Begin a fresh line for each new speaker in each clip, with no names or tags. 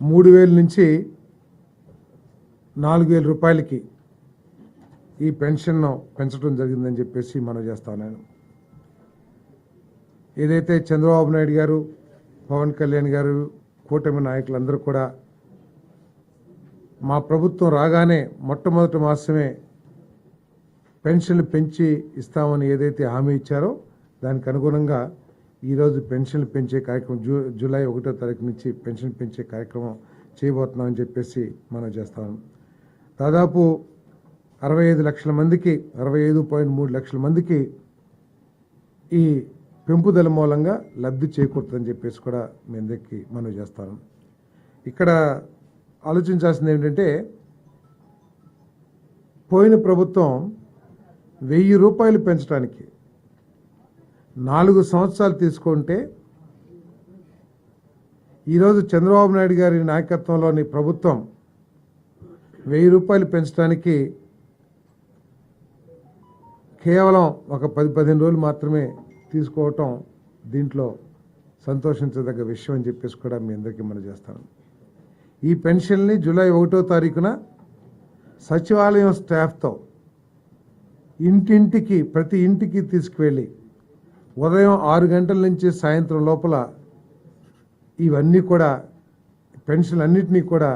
మూడు వేల నుంచి నాలుగు వేల రూపాయలకి ఈ పెన్షన్ను పెంచడం జరిగిందని చెప్పేసి మనం చేస్తాను నేను ఏదైతే చంద్రబాబు నాయుడు గారు పవన్ కళ్యాణ్ గారు కూటమి నాయకులందరూ కూడా మా ప్రభుత్వం రాగానే మొట్టమొదటి మాసమే పెన్షన్లు పెంచి ఇస్తామని ఏదైతే హామీ ఇచ్చారో దానికి అనుగుణంగా ఈరోజు పెన్షన్లు పెంచే కార్యక్రమం జూ జూలై ఒకటో తారీఖు నుంచి పెన్షన్ పెంచే కార్యక్రమం చేయబోతున్నామని చెప్పేసి మనం చేస్తాం. దాదాపు అరవై ఐదు లక్షల మందికి అరవై ఐదు పాయింట్ మూడు లక్షల మందికి ఈ పెంపుదల మూలంగా లబ్ధి చేకూరుతుందని చెప్పేసి కూడా మీ అందరికీ మనం చేస్తాను ఇక్కడ ఆలోచించాల్సింది ఏంటంటే పోయిన ప్రభుత్వం వెయ్యి రూపాయలు పెంచడానికి నాలుగు సంవత్సరాలు తీసుకుంటే ఈరోజు చంద్రబాబు నాయుడు గారి నాయకత్వంలోని ప్రభుత్వం వెయ్యి రూపాయలు పెంచడానికి కేవలం ఒక పది పదిహేను రోజులు మాత్రమే తీసుకోవటం దీంట్లో సంతోషించదగ్గ విషయం అని చెప్పేసి కూడా మీ అందరికీ మనం చేస్తాను. ఈ పెన్షన్ని జూలై ఒకటో తారీఖున సచివాలయం స్టాఫ్తో ఇంటింటికి ప్రతి ఇంటికి తీసుకువెళ్ళి ఉదయం ఆరు గంటల నుంచి సాయంత్రం లోపల ఇవన్నీ కూడా పెన్షన్ అన్నిటినీ కూడా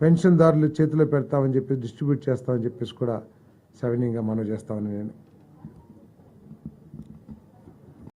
పెన్షన్దారులు చేతిలో పెడతామని చెప్పి డిస్ట్రిబ్యూట్ చేస్తామని చెప్పేసి కూడా సవినీయంగా మనం చేస్తామని నేను.